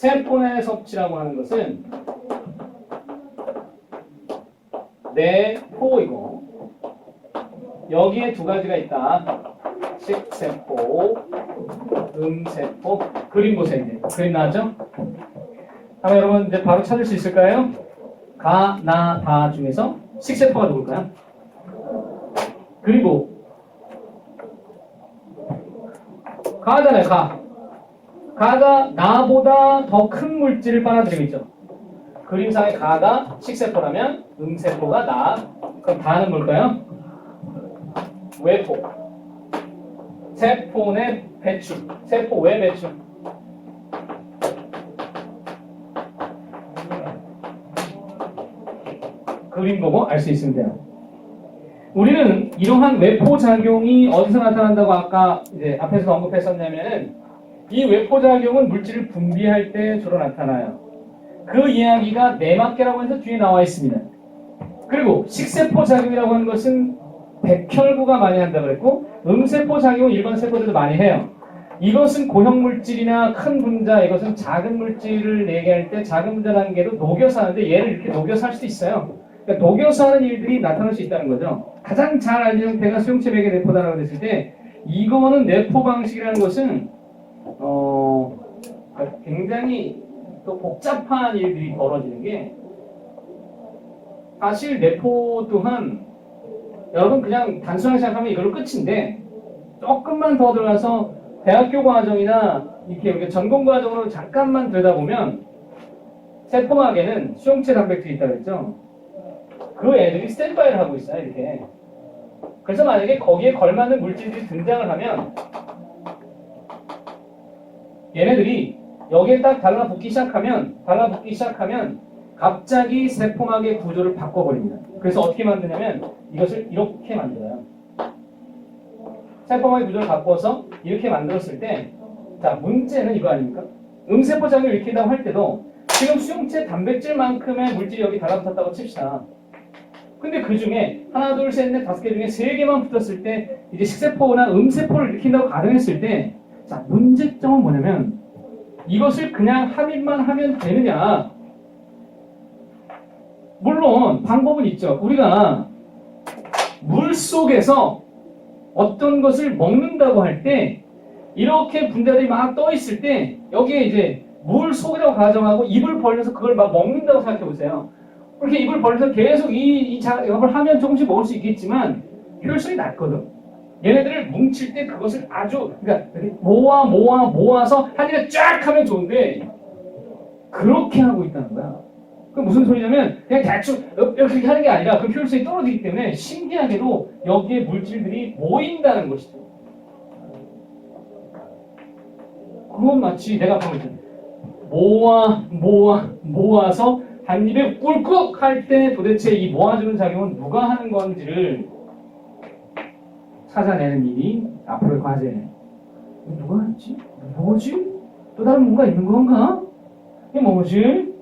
세포내 섭취라고 하는 것은 내포이고 여기에 두 가지가 있다. 식세포, 음세포. 그림 보세요. 이제. 그림 나왔죠? 그럼 여러분 이제 바로 찾을 수 있을까요? 가, 나, 다 중에서 식세포가 누굴까요? 그림 보고 가잖아요, 가. 가가 나보다 더 큰 물질을 빨아들이고 있죠. 그림상의 가가 식세포라면 음세포가 나. 그럼 다는 뭘까요? 외포. 세포 내 배출. 세포 외 배출. 그림 보고 알 수 있으면 돼요. 우리는 이러한 외포 작용이 어디서 나타난다고 아까 이제 앞에서 언급했었냐면은 이 외포 작용은 물질을 분비할 때 주로 나타나요. 그 이야기가 내막계라고 해서 뒤에 나와 있습니다. 그리고 식세포 작용이라고 하는 것은 백혈구가 많이 한다고 그랬고 음세포 작용은 일반 세포들도 많이 해요. 이것은 고형 물질이나 큰 분자, 이것은 작은 물질을 얘기할 때 작은 분자라는 게도 녹여서 하는데 얘를 이렇게 녹여서 할 수도 있어요. 그러니까 녹여서 하는 일들이 나타날 수 있다는 거죠. 가장 잘 알려진 형태가 수용체 맥의 내포다라고 했을 때 이거는 내포 방식이라는 것은 어 굉장히 또 복잡한 일들이 벌어지는 게 사실 내포 또한 여러분 그냥 단순하게 생각하면 이걸로 끝인데 조금만 더 들어가서 대학교 과정이나 이렇게 전공 과정으로 잠깐만 들여다보면 세포막에는 수용체 단백질이 있다고 했죠. 그 애들이 스탠바이를 하고 있어요, 이렇게. 그래서 만약에 거기에 걸맞는 물질들이 등장을 하면 얘네들이 여기에 딱 달라붙기 시작하면 달라붙기 시작하면 갑자기 세포막의 구조를 바꿔버립니다. 그래서 어떻게 만드냐면 이것을 이렇게 만들어요. 세포막의 구조를 바꿔서 이렇게 만들었을 때, 자 문제는 이거 아닙니까? 음세포 작용을 일으킨다고 할 때도 지금 수용체 단백질만큼의 물질이 여기 달라붙었다고 칩시다. 근데 그 중에 하나, 둘, 셋, 넷, 다섯 개 중에 세 개만 붙었을 때 이제 식세포나 음세포를 일으킨다고 가정했을 때, 자 문제점은 뭐냐면 이것을 그냥 합의만 하면 되느냐? 물론 방법은 있죠. 우리가 물 속에서 어떤 것을 먹는다고 할 때 이렇게 분자들이 막 떠 있을 때 여기에 이제 물 속이라고 가정하고 입을 벌려서 그걸 막 먹는다고 생각해 보세요. 그렇게 입을 벌려서 계속 이, 이 작업을 하면 조금씩 먹을 수 있겠지만 효율성이 낮거든. 얘네들을 뭉칠 때 그것을 아주 그러니까 모아 모아 모아서 한 일에 쫙 하면 좋은데 그렇게 하고 있다는 거야. 그 무슨 소리냐면 그냥 대충 이렇게 하는 게 아니라 그 효율성이 떨어지기 때문에 신기하게도 여기에 물질들이 모인다는 것이죠. 그건 마치 내가 방금 했잖아. 모아 모아 모아서 한 입에 꿀꺽 할 때 도대체 이 모아주는 작용은 누가 하는 건지를 찾아내는 일이 앞으로의 과제네. 누가 했지? 뭐지? 또 다른 뭔가 있는 건가? 이게 뭐지?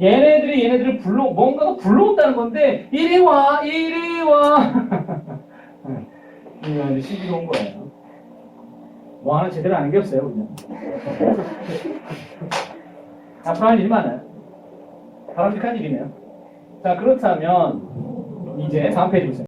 얘네들이 얘네들을 불러 뭔가가 불러온다는 건데 이리 와 이리 와 이거 아주 시비로운 거예요. 뭐 하나 제대로 아는 게 없어요 그냥. 앞으로 할 일이 많아요. 바람직한 일이네요. 자 그렇다면 이제 다음 페이지 보세요.